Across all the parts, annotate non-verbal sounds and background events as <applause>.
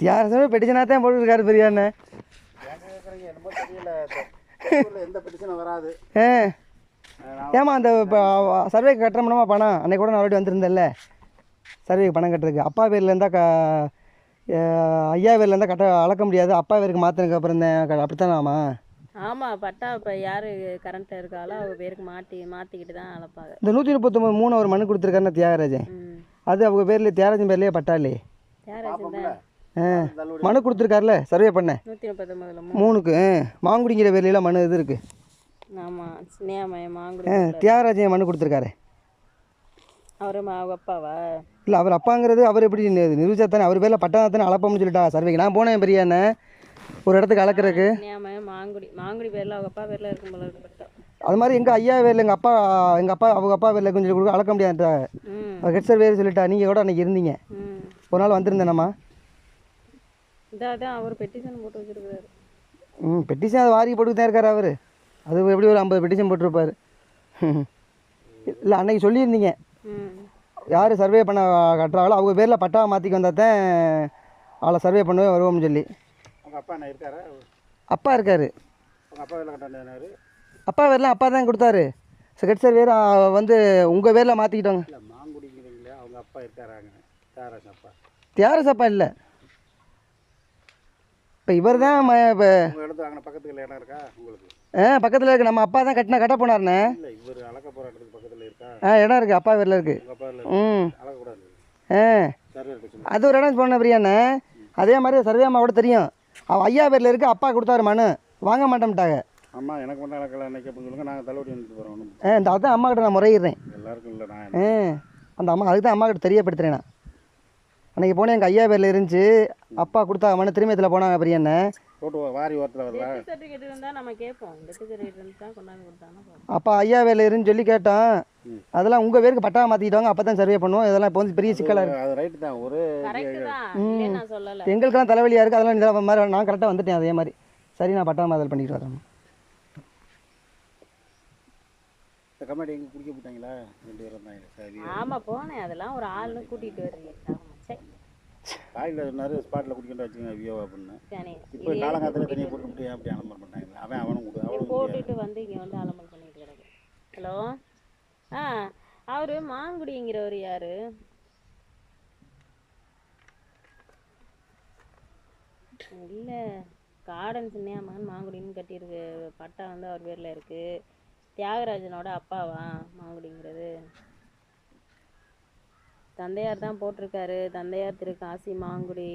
தியாகமே பெட்டிஷனாக தான் போட்டுருக்காரு பெரிய அண்ணன். ஏங்க கேட்குறீங்க என்னமோ தெரியல ஊர்ல எந்த பெட்டிஷனும் வராது ஆ ஏமா அந்த இப்போ சர்வே கட்டுறோம்னா பணம்? அன்னைக்கு கூட நான் ஆல்ரெடி வந்திருந்தேன்ல. சர்வேக்கு பணம் கட்டுறதுக்கு. அப்பா பேரில் இருந்தால் க ஐயா பேரில் இருந்தால் கட்ட அளக்க முடியாது. அப்பா பேருக்கு மாற்றினதுக்கு அப்புறம் தான் அப்படித்தானே ஆமா ஆமாம் பட்டா இப்போ யார் கரண்ட்டில் இருக்காளோ அவங்க பேருக்கு மாட்டி மாற்றிக்கிட்டு தான் அளப்பாங்க. இந்த நூற்றி முப்பத்தொம்பது மூணு ஒரு மனு கொடுத்துருக்காருன்னு தியாகராஜன். அது அவங்க பேர்லேயே தியாகராஜன் பேர்லேயே பட்டா இல்லையே மனு கொடுத்துருக்காருல சர்வே பண்ண? மூணுக்கு மாங்குடிங்கிற பேர்லாம் மனு இது ஆ தியாகராஜன் மனு கொடுத்துருக்காரு. அவர் அவங்க அப்பாவா? இல்லை அவர் அப்பாங்கிறது அவர் எப்படி நிரூபிச்சா தானே அவர் பேரில் பட்டா தானே அளப்பம்னு சொல்லிட்டா சர்வேக்கு. நான் போனேன் பெரிய அண்ணன் ஒரு இடத்துக்கு அளக்கிறதுக்கு. மாங்குடி மாங்குடி பேரில் அவங்க அப்பா பேரில் இருக்கும் போல இருக்கு. பட்டா அது மாதிரி எங்கள் ஐயா பேரில் எங்கள் அப்பா எங்கள் அப்பா அவங்க அப்பா பேரில் கொஞ்சம் கொடுக்க அளக்க முடியாதுட்டா ஹெட் சர்வே சொல்லிட்டா நீங்கள் கூட அன்றைக்கி இருந்தீங்க. ம். ஒரு நாள் வந்திருந்தேனம்மா அவர் பெட்டிஷன் போட்டு வச்சிருக்காரு ம் பெட்டிஷன் அது வாரி போட்டு தான் இருக்கார் அவர். அது எப்படி ஒரு ஐம்பது பெட்டிஷன் போட்டிருப்பார். இல்லை அன்னைக்கு சொல்லியிருந்தீங்க. ம். யார் சர்வே பண்ண கட்டுறாங்களோ அவங்க பேரில் பட்டா மாற்றிக்கு வந்தால் தான் ஆளை சர்வே பண்ணவே வருவோம்னு சொல்லி. அப்பா என்ன இருக்காரா? அப்பா இருக்கார். அப்பா பேர்லாம் அப்பா தான் கொடுத்தாரு. செகட் சர்வே வந்து உங்கள் பேரில் மாற்றிக்கிட்டோங்க மாங்குடிங்கிறீங்களே அவங்க அப்பா இருக்காராங்க. தாராஜ் அப்பா. தியாகராஜ் அப்பா இல்லை. இப்போ இவர் தான் இப்போ பக்கத்துல இடம் இருக்கா உங்களுக்கு? ஆ பக்கத்தில் இருக்கு. நம்ம அப்பா தான் கட்டினா கட்ட போனார்ண்ணே. இல்லை இவர் அளக்க போகிற இடத்துக்கு பக்கத்தில் இருக்கா? ஆ இடம் இருக்குது அப்பா பேரில் இருக்குது ம். அளக்கக்கூடாது ஆ. அது ஒரு இடம் சொன்ன பிரியாண்ணே. அதே மாதிரி சர்வே அம்மா கூட தெரியும். அவள் ஐயா பேரில் இருக்கு அப்பா கொடுத்தாரு மனு. வாங்க மாட்டோம்ட்டாங்க. அம்மா எனக்கு மட்டும் அளக்கலாம் அன்னைக்கு அப்படின்னு சொல்லுங்க நாங்கள் தள்ளுபடி வந்துட்டு போகிறோம் ஒன்றும் ஆ இந்த அதான் அம்மா கிட்ட நான் முறையிடுறேன். எல்லாருக்கும் இல்லை நான் ஆ அந்த அம்மா அதுக்கு தான் அம்மா கிட்ட தெரியப்படுத்துறேன் நான். அன்றைக்கி போனேன் எங்கள் ஐயா பேரில் இருந்துச்சு. அப்பா கொடுத்தா மனு திரும்பி இதில் போனாங்க பிரியாண்ணே போட்டு வாரி ஓரத்தில் வருதா? டெத் சர்டிஃபிகேட் இருந்தால் நம்ம கேட்போம் டெத் சர்டிஃபிகேட் இருந்தால் கொண்டாந்து கொடுத்தாங்கன்னா போதும். அப்பா ஐயா வேலை இருன்னு சொல்லி கேட்டோம். அதெல்லாம் உங்கள் பேருக்கு பட்டா மாற்றிக்கிட்டோங்க அப்போ தான் சர்வே பண்ணுவோம். இதெல்லாம் இப்போ வந்து பெரிய சிக்கலாக இருக்குது அது ரைட்டு தான் ஒரு கரெக்டு தான். இல்லைன்னு நான் சொல்லலை. எங்களுக்கெல்லாம் தலைவலியாக இருக்குது அதெல்லாம் இந்த மாதிரி நான் கரெக்டாக வந்துட்டேன் அதே மாதிரி. சரி நான் பட்டா மாதல் பண்ணிட்டு வரேன் இந்த கம்மாடி எங்கே குடிக்க போட்டாங்களா ரெண்டு பேரும் இருந்தாங்க சரி ஆமாம் போனேன். அதெல்லாம் ஒரு ஆள்னு கூட்டிகிட்டு வர்றீங்க காயில் சொன்னார் ஸ்பாட்டில் குடிக்கிட்டு வச்சுக்கோங்க வியோ அப்படின்னு. இப்போ காலங்காலத்தில் தனியாக போட்டு விட்டு ஏன் அப்படி அலம்பரம் பண்ணாங்க அவன் அவனும் கொடு அவனும் போட்டுட்டு வந்து இங்கே வந்து அலமல் பண்ணிட்டு கிடக்கு. ஹலோ? ஆ அவர் மாங்குடிங்கிறவர் யாரு? இல்லை கார்டன் சின்னையாமன் மாங்குடின்னு கட்டியிருக்கு. பட்டா வந்து அவர் பேரில் இருக்குது தியாகராஜனோட அப்பாவா மாங்குடிங்கிறது தந்தையார் தான் போட்டிருக்காரு. தந்தையார் திரு காசி மாங்குடி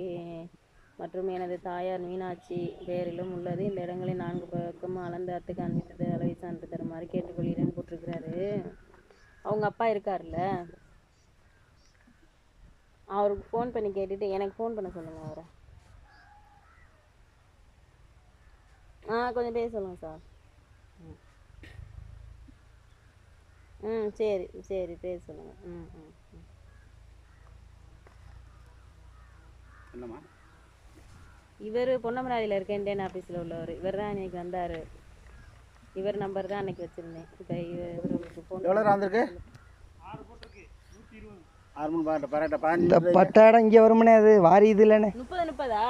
மற்றும் எனது தாயார் மீனாட்சி பெயரிலும் உள்ளது. இந்த இடங்களை நான்கு பக்கமும் அளந்து அத்து காண்பித்தது அளவை சான்று தருமாறு கேட்டுக்கொள்கிறேன். போட்டிருக்கிறாரு. அவங்க அப்பா இருக்கார்ல அவருக்கு ஃபோன் பண்ணி கேட்டுட்டு எனக்கு ஃபோன் பண்ண சொல்லுங்க அவரை. ஆ கொஞ்சம் பேச சொல்லுங்கள் சார் ம். ம் சரி சரி பேச சொல்லுங்க. ம் ம் ம். என்னம்மா? இவர் பொன்னமராதியில் இருக்க இந்தியன் ஆஃபீஸில் உள்ளவர். இவர் தான் அன்னைக்கு வந்தார். இவர் நம்பர் தான் அன்னைக்கு வச்சுருந்தேன். இப்போ இவருக்கு ஃபோன் எவ்வளோ வந்திருக்கு? ஆறு மணி பாட்டு பரட்ட பாஞ்சு இந்த பட்டா இடம் இங்கே வருமுனே அது வாரி இது இல்லைண்ணே முப்பது முப்பதா?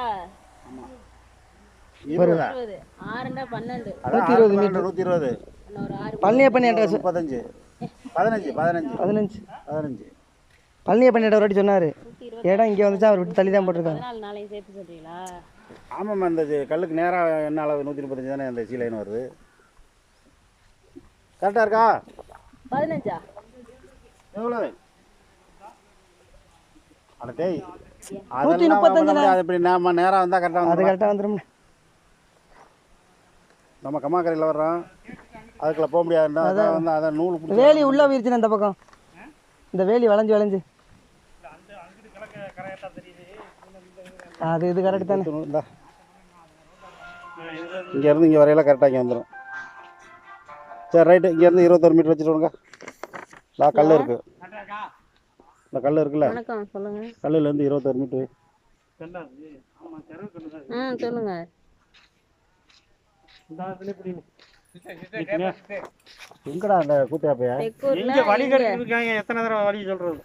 இருபதா? இருபது ஆறுண்டா பன்னெண்டு. நூற்றி இருபது இன்னும் ஒரு ஆறு பழனியப்பண்ணி அட்ரஸ் முப்பத்தஞ்சு. பதினஞ்சு பதினஞ்சு. பதினஞ்சு. பதினஞ்சு. பழனியப்பண்ணி ஒரு வாட்டி சொன்னார். இடம் இங்கே வந்துச்சா? அவர் விட்டு தள்ளி தான் போட்டிருக்காங்க இந்த இது கல்லுக்கு நேராக என்ன அளவு? நூற்றி முப்பத்தஞ்சு தானே அந்த சீலைன்னு வருது. கரெக்டாக இருக்கா? பதினஞ்சா? எவ்வளோ அட டேய் அதெல்லாம் முப்பத்தஞ்சு முடியாது. இப்படி நாம நேராக வந்தால் கரெக்டாக அது வந்து கரெக்டாக வந்துடும்ண்ணே நம்ம கம்மாக்கரையில் வர்றோம். அதுக்குள்ள போக முடியாதுன்னா அதான். வந்து அதான் நூல் வேலி உள்ளே போயிருச்சுண்ணே இந்த பக்கம். இந்த வேலி வளைஞ்சு வளைஞ்சு. அது இது கரெக்டு தானே. இந்தா. இங்கேருந்து இங்கே வரையில கரெக்டாக இங்கே வந்துடும் சரி ரைட்டு இங்கேருந்து இருபத்தொரு மீட்டர் வச்சுட்டு விடுங்க இந்த கல் இருக்குது இந்த கல் இருக்குல்ல? வணக்கம் சொல்லுங்க. கல்லுலேருந்து இருபத்தொரு மீட்ரு ம் சொல்லுங்க. எங்கடா அந்த கூட்டியாப்பையா? தெக்கூர்ல வழி கட்டிட்டு இருக்காங்க. எத்தனை தடவை வழி சொல்றது?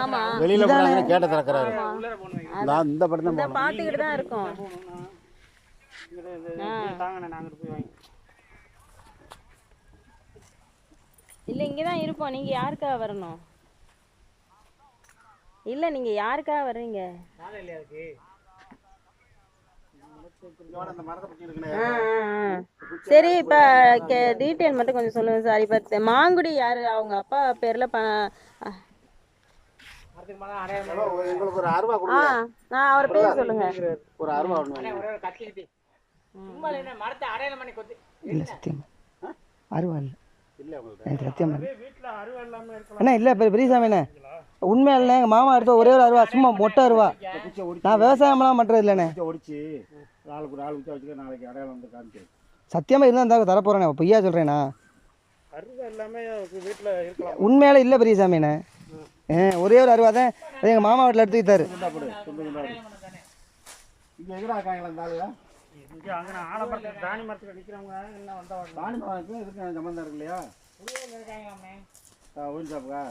ஆமா. வெளியில போனாங்க கேட்ட திறக்கிறாரு. நான் இந்த படம் தான் பார்த்துக்கிட்டு தான் இருக்கோம். இல்லை இங்கே தான் இருப்போம். நீங்கள் யாருக்காக வரணும்? இல்லை நீங்கள் யாருக்காக வர்றீங்க அந்த மரத்தை பற்றி இருக்குண்ணே ஆ, ஆ, ஆ. சரி இப்போ டீட்டெயில் மட்டும் கொஞ்சம் சொல்லுங்கள் சார். இப்போ மாங்குடி யார்? அவங்க அப்பா பேரில் அவர் பேர் சொல்லுங்கள் ஒரு அருவா அருவா அண்ணா இல்லை பெரிய பெரியசாமி அண்ணே. உண்மை இல்லைண்ணே எங்கள் மாமா எடுத்த ஒரே ஒரு அருவா சும்மா மொட்டை அருவா. நான் விவசாயம்லாம் பண்ணுறது இல்லைண்ணே. நாளுக்கு நாலு குச்சா வச்சுக்க நாளைக்கு அடையாளம் வந்து சத்தியமாக இருந்தால் இருந்தால் தரப்போகிறேண்ணே பொய்யா சொல்கிறேண்ணா அருவா எல்லாமே வீட்டில் இருக்கலாம். உண்மையால இல்லை பெரியசாமிண்ணே ஆ ஒரே ஒரு அருவா தான் அது எங்கள் மாமா வீட்டில் எடுத்துக்கிட்டாரு துண்டாப்படு துண்டு துண்டாடு இங்கே எங்கடா இருக்காங்களா இந்த ஆளுங்க? இங்கே அங்கே நான் ஆலமரத்துக்கு தானி மரத்துக்கு அடிக்கிறவங்க என்ன வந்தா தானி மரத்துக்கு இதுக்கு சம்பந்தம் இருக்கு இல்லையா ஆ ஒயின் ஷாப்புக்கா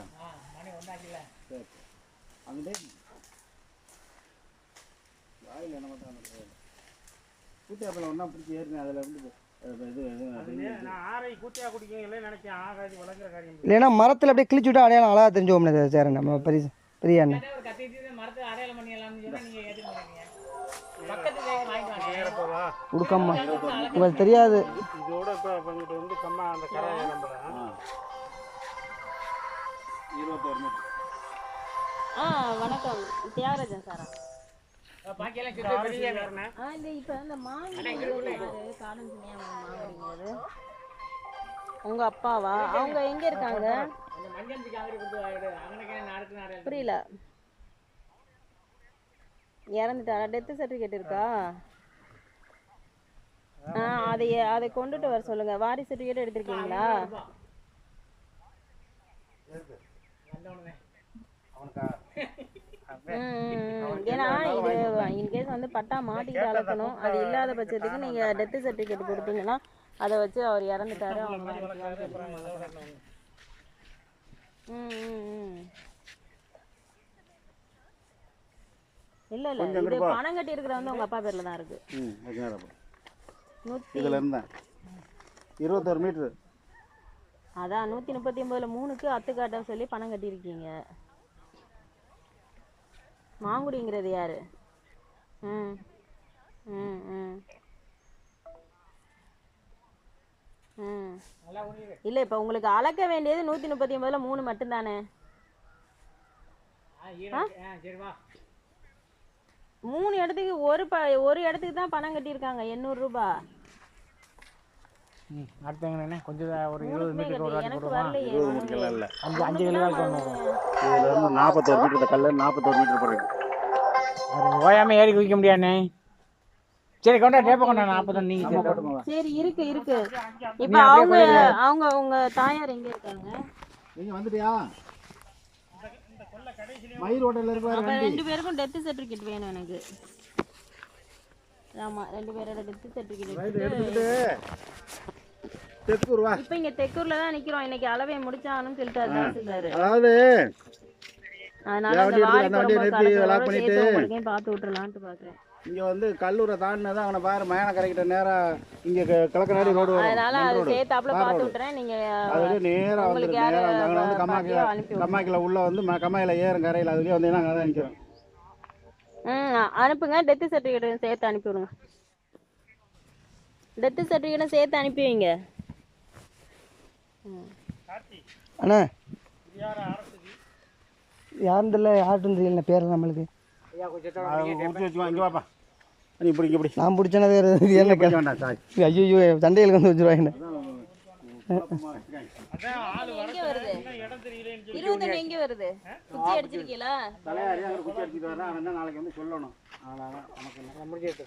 சரி அங்கே வாயில் என்ன பண்ணுறாங்க கூட்டியாப்பில் ஒன்றா பிடிச்சி ஏறினேன் அதில் வந்து இல்லைன்னா மரத்தில் அப்படியே கிழிச்சு விட்டா அடையாளம் அழகாக தெரிஞ்சுவோம்ண்ணே சார் நம்ம பெரிய பெரிய அண்ணன். கொடுக்கம்மா. உங்களுக்கு தெரியாது. இதோட இப்போ இங்கிட்ட வந்து கம்மா அந்த கரை நம்புறேன். ஆ வணக்கம். தியாகராஜன் சாரா. உங்க அப்பாவா? அவங்க எங்க இருக்காங்க? புரியல. இறந்துட்டாரா? டெத் சர்டிஃபிகேட் இருக்கா? ஆ அதை அதை கொண்டுட்டு வர சொல்லுங்க. வாரி சர்டிஃபிகேட் எடுத்திருக்கீங்களா? அவனுக்கா? <laughs> இன்கேஸ் வந்து பட்டா மாட்டிக்கிட்டு அளக்கணும் அது இல்லாத பட்சத்துக்கு நீங்க டெத் சர்டிஃபிகேட் கொடுத்தீங்கன்னா அதை வச்சு அவர் இறந்துட்டாரு அவங்க. ம், ம், ம். இல்ல இல்ல இது. பணம் கட்டி இருக்கிற வந்து உங்க அப்பா பேர்ல தான் இருக்கு. ம் இதில் இருந்தேன் இருபத்தோரு மீட்ரு அதான் நூத்தி முப்பத்தி ஒன்பதுல மூணுக்கு அத்துக்காட்ட சொல்லி பணம் கட்டியிருக்கீங்க. மாங்குடிங்கிறது யாரு? ம். ம் ம். ம். இல்லை இப்போ உங்களுக்கு அளக்க வேண்டியது நூற்றி முப்பத்தி ஒன்பதுல மூணு மட்டும்தானே? மூணு இடத்துக்கு ஒரு ப ஒரு இடத்துக்கு தான் பணம் கட்டியிருக்காங்க எண்ணூறு ரூபாய் அடுத்தவங்க கொஞ்சம் ஒரு இருபது மீட்டர்லாம் இல்லை அஞ்சு அஞ்சு கிலோ வரலையே. இதில் இருந்து நாற்பத்தோரு மீட்டர். கல். நாற்பத்தோரு மீட்டர் போகிறேன் அது ஓயாம ஏறி குதிக்க முடியாண்ணே சரி கொண்டா டேப்பை கொண்டா நாற்பது நீங்க நம்ம போட்டுக்கோங்க. சரி இருக்கு இருக்கு. இப்போ அவங்க. அவங்க உங்க தாயார் எங்க இருக்காங்க? நீங்கள் வந்துட்டியா? மயில் ஹோட்டலில் இருப்பாரு ரெண்டு பேருக்கும் டெத் சர்டிஃபிகேட் வேணும் எனக்கு. ஆமா ரெண்டு பேரோட டெத் சர்டிஃபிகேட் எடுத்துக்கிட்டு தெற்கு ரூபா இப்போ இங்க தெக்கூர்ல தான் நிக்கிறோம். இன்னைக்கு அளவை முடிச்சானுன்னு சொல்லிட்டாரு அதாவது அதனால அந்த வாரி பண்ணிட்டு. பார்த்து விட்டுறலான்ட்டு பாக்குறேன் இங்கே வந்து கல்லூரை தாண்டினதான் அவனை பாரு மயான கரைக்கிட்ட நேராக இங்கே கிழக்கநாடி ரோடு வரும். அதனால அது பார்த்து. விட்டுறேன். நீங்க அது வந்து நேராக வந்து நேராக அங்கே வந்து கம்மாக்கில் உள்ள வந்து கம்மாயில ஏறும் கரையில். அதுலேயே வந்தீங்கன்னா அங்கே தான் நிற்கிறோம் ம் அனுப்புங்க. டெத் சர்டிஃபிகேட் சேர்த்து அனுப்பி விடுங்க. டெத் சர்டிஃபிகேட்டும் சேர்த்து அனுப்பி வைங்க. அண்ணா. யாரும் தெரியல யார்ட்டும் தெரியல பேர் நம்மளுக்கு நீ இப்படி இங்கே இப்படி நான் பிடிச்சனது என்ன பிடிக்க வேண்டாம் சாய். ஐயோ சண்டைகளுக்கு வந்து வச்சுருவாங்க எங்க வருது. இருபத்தொன்னு எங்க வருது. குச்சி அடிச்சிருக்கீங்களா? தலையாரி அங்கே குச்சி அடிச்சுட்டு வரேன் அவன் தான் நாளைக்கு வந்து சொல்லணும். அதனால நமக்கு முடிஞ்சிட்டு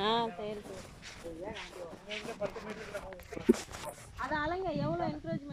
ஆ சரி சரி. அது அலங்க எவ்வளோ என்கரேஜ்மெண்ட்